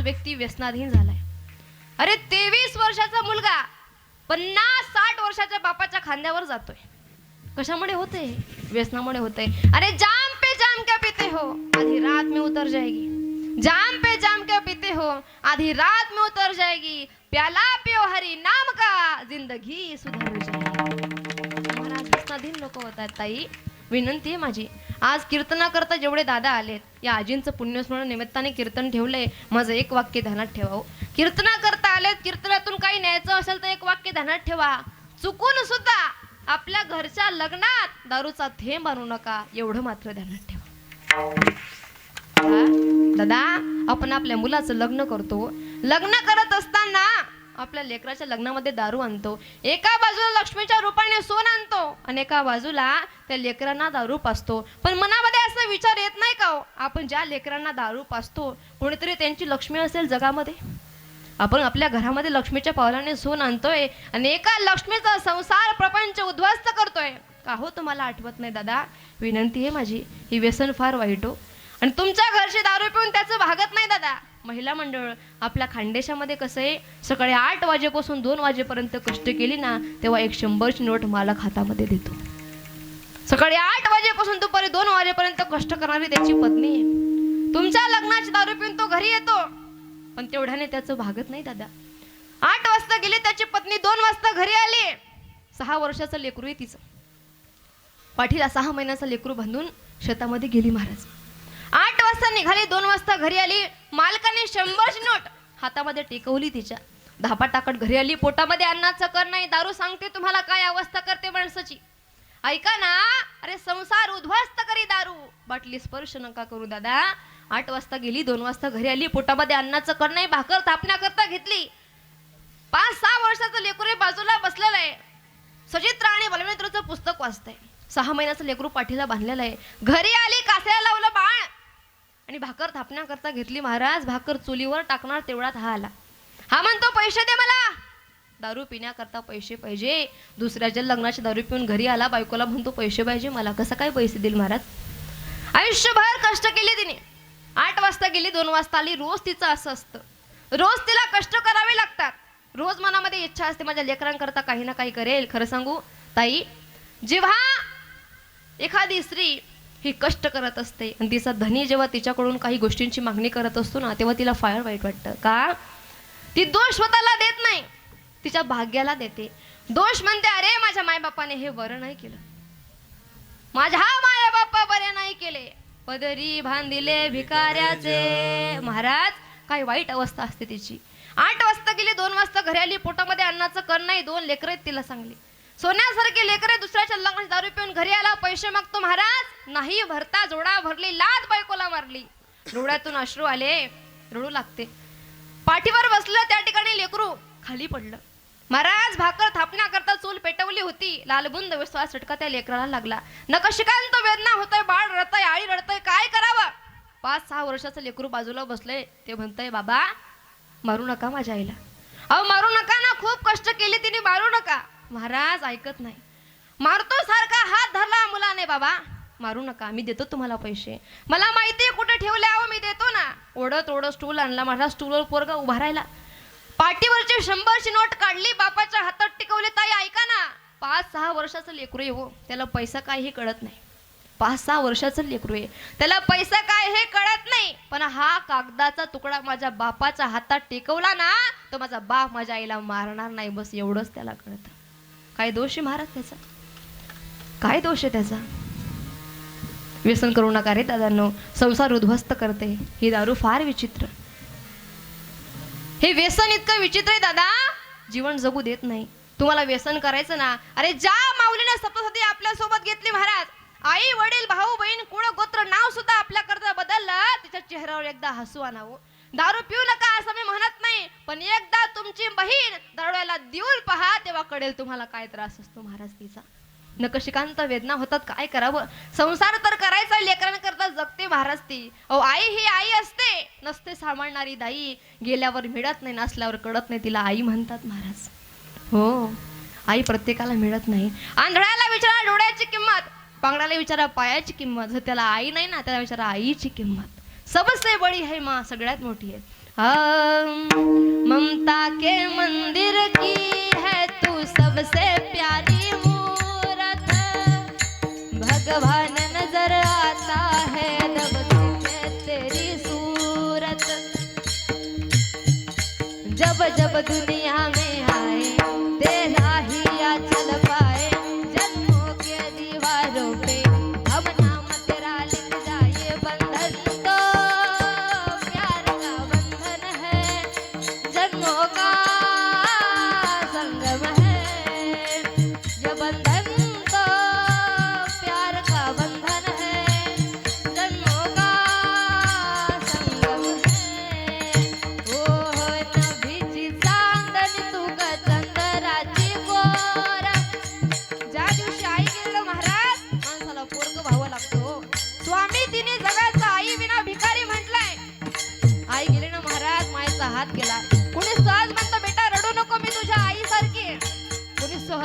आज व्यक्ती व्यसनाधीन झालाय. अरे तेवीस वर्षाचा मुलगा पन्नास साठ वर्षाच्या बापाच्या खांद्यावर जातोय. कशामुळे होते व्यसनामुळे होते अरे जाम पे जाम क्या पीते हो आधी रात में उतर जाएगी. जाम पे जाम क्या पीते हो आधी रात में उतर जाएगी. प्याला पियो हरी नाम का जिंदगी सुधर जाएगी. महाराज व्यसनाधीन लोक होतात ताई. विनंती आहे माझी. आज कीर्तना करता जेवढे दादा आलेत या आजींचं पुण्यस्मरण निमित्ताने कीर्तन ठेवलंय माझं एक वाक्य ध्यानात ठेवावं हो. कीर्तना करता आलेत कीर्तनातून काही न्यायचं असेल तर एक वाक्य ध्यानात ठेवा. चुकून सुद्धा आपल्या घरच्या लग्नात दारूचा थेंब आणू नका एवढं मात्र ध्यानात ठेवा. दादा आपण आपल्या मुलाचं लग्न करतो. लग्न करत असताना आपल्या लेकराच्या लग्नामध्ये दारू आणतो. एका बाजूला लक्ष्मीच्या रूपाने सोन आणतो आणि एका बाजूला त्या लेकरांना दारू पाजतो. पण मनामध्ये असा विचार येत नाही का हो? आपण ज्या लेकरांना दारू पाचतो कोणीतरी त्यांची लक्ष्मी असेल जगामध्ये? आपण आपल्या घरामध्ये लक्ष्मीच्या पावलाने सोन आणतोय आणि एका लक्ष्मीचा संसार प्रपंच उद्ध्वस्त करतोय. का हो तुम्हाला आठवत नाही दादा? विनंती आहे माझी. ही व्यसन फार वाईट हो. आणि तुमच्या घरची दारू पिऊन त्याचं भागत नाही दादा. महिला मंडळ आपल्या खानदेशामध्ये कसं आहे? सकाळी आठ वाजेपासून दोन वाजेपर्यंत कष्ट केली ना तेव्हा एक शंभरची नोट मला हातामध्ये देतो. सकाळी आठ वाजेपासून दुपारी दोन वाजेपर्यंत कष्ट करणारी त्याची पत्नी आहे. तुमच्या लग्नाची दारू पिऊन तो घरी येतो. पण तेवढ्याने त्याचं भागत नाही दादा. आठ वाजता गेली त्याची पत्नी दोन वाजता घरी आली. सहा वर्षाचं लेकरू आहे तिचं. पाठीला सहा महिन्याचं लेकरू बांधून शेतामध्ये गेली महाराज. आठ वाजता निघाली दोन वाजता घरी आली. मालकाने शंभरची नोट हातामध्ये टेकवली तिच्या. धापा टाकट घरी आली पोटामध्ये अन्नाचं कर नाही. दारू सांगते तुम्हाला काय अवस्था करते माणसाची. ऐका ना अरे संसार उद्ध्वस्त करी दारू. बाटली स्पर्श नका करू दादा. आठ वाजता गेली दोन वाजता घरी आली. पोटामध्ये अन्नाचं कर नाही भाकर थापण्याकरता घेतली. पाच सहा वर्षाचं लेकरू बाजूला बसलेलं आहे. सचित्र आणि बलमित्रचं पुस्तक वाचतंय. सहा महिन्याचं लेकरू पाठीला बांधलेलं आहे. घरी आली कास्याला लावलं बाळ आणि भाकर थापण्याकरता घेतली महाराज. भाकर चुलीवर टाकणार तेवढ्यात हा आला. हा म्हणतो पैसे दे मला. दारू पिण्याकरता पैसे पाहिजे. दुसऱ्याच्या लग्नाची दारू पिऊन घरी आला बायकोला म्हणतो पैसे पाहिजे मला कसं काय पैसे देईल महाराज? आयुष्यभर कष्ट केले तिने. आठ वाजता गेली दोन वाजता आली. रोज तिचं असं असतं. रोज तिला कष्ट करावे लागतात. रोज मनामध्ये इच्छा असते माझ्या लेकरांकरता काही ना काही करेल. खरं सांगू? ताई जेव्हा एखादी स्त्री ही कष्ट करत असते. आणि तिचा धनी जेव्हा तिच्याकडून काही गोष्टींची मागणी करत असतो ना तेव्हा तिला फार वाईट वाटतं. का? ती दोष स्वतःला देत नाही. तिच्या भाग्याला देते. दोष म्हणते अरे माझ्या मायबापाने हे बरं नाही केलं. माझ्या हा माया बाप्पा बरे नाही केले. पदरी बांधिले भिकाऱ्याचे. महाराज काय वाईट अवस्था असते तिची. आठ वाजता गेली दोन वाजता घरी आली पोटामध्ये अन्नाचं कर नाही दोन लेकर तिला सांगली. सोन्यासारखे लेकर दुसऱ्याच्या लग्नाची दारू पिऊन घरी आला पैसे मागतो महाराज. नाही भरता जोडा भरली लाद बायकोला मारली. डोळ्यातून अश्रू आले रडू लागते. पाठीवर बसलं त्या ठिकाणी लेकरू खाली पडलं. महाराज भाकर थापण्याकरता चूल पेटवली होती. लालबुंद विश्वास सटका त्या लेकराला लागला. नकशिकांत वेदना होतय बाळ रडतय आई रडतय काय करावं? पाच सहा वर्षाचं लेकरू बाजूला बसलंय ते म्हणतंय बाबा मारू नका माझ्या आईला. अहो मारू नका ना खूप कष्ट केले तिने मारू नका. महाराज ऐकत नाही. मारतो सारखा हात धरला मुलाने बाबा. मारू नका मी देतो तुम्हाला पैसे. मला माहिती आहे कुठे ठेवले अहो मी देतो ना. ओढत ओढत स्टूल आणला माझा स्टूलवर पोरगा उभा राहिला. पाठीवरची शंभरची नोट काढली बापाच्या हातात टिकवले. ताई ऐका ना. पाच सहा वर्षाचं लेकरू आहे हो. त्याला पैसा काय हे कळत नाही. पाच सहा वर्षाचं लेकरू आहे. त्याला पैसा काय हे कळत नाही. पण हा कागदाचा तुकडा माझ्या बापाच्या हातात टेकवला ना तो माझा बाप माझ्या आईला मारणार नाही. बस एवढंच त्याला कळतं. काय दोष आहे महाराज त्याचा? काय दोष आहे त्याचा? व्यसन करू नका रे दादांनो. संसार उद्ध्वस्त करते. ही दारू फार विचित्र. हे व्यसन इतकं विचित्र आहे दादा. जीवन जगू देत नाही. तुम्हाला व्यसन करायचं ना? अरे ज्या माऊलीने सप्तसती आपल्यासोबत घेतली महाराज आई वडील भाऊ बहीण कुळ गोत्र नाव सुद्धा आपल्या करता बदललं तिच्या चेहऱ्यावर एकदा हसू आणावं. दारू पिऊ नका असं मी म्हणत नाही. पण एकदा तुमची बहीण दरोड्याला देऊन पहा तेव्हा कळेल तुम्हाला काय त्रास असतो महाराज तिचा. नकशिकांत वेदना होतात काय करावं? संसार तर करायचा लेकरांकरता जगते महाराज ती. अहो आई ही आई असते. नसते सांभाळणारी दाई. गेल्यावर मिळत नाही नसल्यावर कळत नाही तिला आई म्हणतात महाराज. हो आई प्रत्येकाला मिळत नाही. आंधळ्याला विचारा डोळ्याची किंमत. पांगडाला विचारा पायाची किंमत. जर त्याला आई नाही ना त्याला विचारा आईची किंमत. सबसे बड़ी है माँ सगळ्यात मोठी आहे ममता के मंदिर की है, तू सबसे प्यारी मूरत। भगवान नज़र आता है देखे तेरी सूरत। जब जब दुनिया में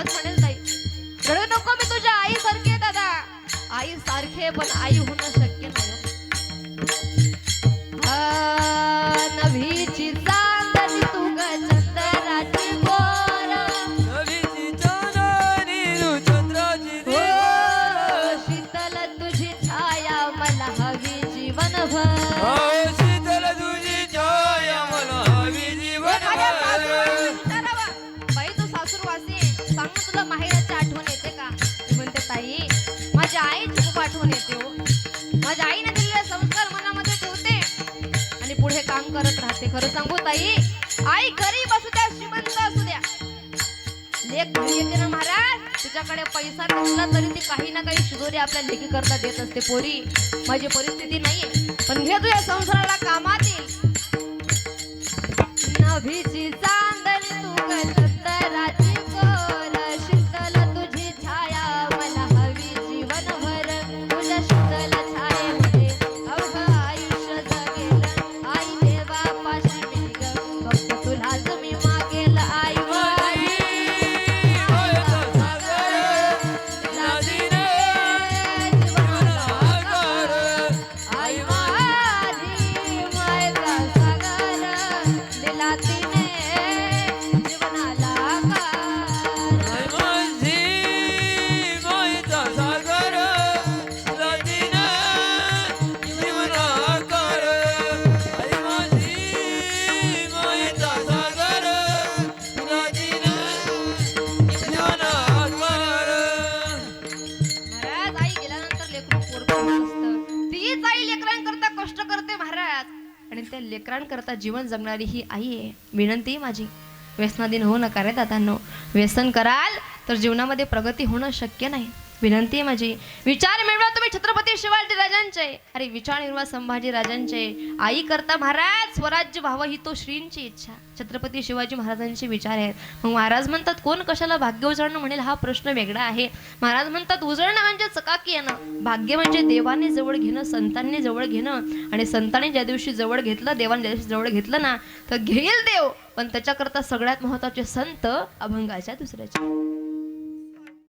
सहज म्हणेल ताई रडू नको मी तुझ्या आई सारखी आहे दादा. आई सारखे पण आई होणं शक्य नाही आ, नभीची चांदणी तू ग चंद्राची गोरा नभीची चांदणी तू चंद्राची दिवा. शीतल तुझी छाया मला हवी जीवनभर. ताई माझ्या आईची खूप आठवण येते हो. माझ्या आईने दिलेले संस्कार मनामध्ये ठेवते. आणि पुढे काम करत राहते. खरं सांगू ताई आई गरीब असू द्या श्रीमंत असू द्या. लेख घरी येते ना महाराज. तुझ्याकडे पैसा नसला तरी ती काही ना काही शिजोरी आपल्या लेखी करता देत असते पोरी. माझी परिस्थिती नाहीये. पण घे तुझ्या संसाराला कामात येईल लेकरांकरता जीवन जगणारी ही आई आहे. विनंती आहे माझी. व्यसनाधीन होऊ नका रे दादांनो. व्यसन कराल तर जीवनामध्ये प्रगती होणं शक्य नाही. विनंती आहे माझी. विचार मिळवा तुम्ही छत्रपती शिवाजी राजांचे. अरे विचार मिळवा संभाजी राजांचे. आई करता महाराज स्वराज्य व्हावं ही तो श्रींची इच्छा. छत्रपती शिवाजी महाराजांचे विचार आहेत. मग महाराज म्हणतात कोण कशाला भाग्य उजळणं म्हणेल? हा प्रश्न वेगळा आहे. महाराज म्हणतात उजळणं म्हणजे चकाकी येणं? भाग्य म्हणजे देवाने जवळ घेणं संतांनी जवळ घेणं. आणि संतांनी ज्या दिवशी जवळ घेतलं देवाने ज्या दिवशी जवळ घेतलं ना तर घेईल देव. पण त्याच्याकरता सगळ्यात महत्त्वाचे संत अभंगाच्या दुसऱ्याचे.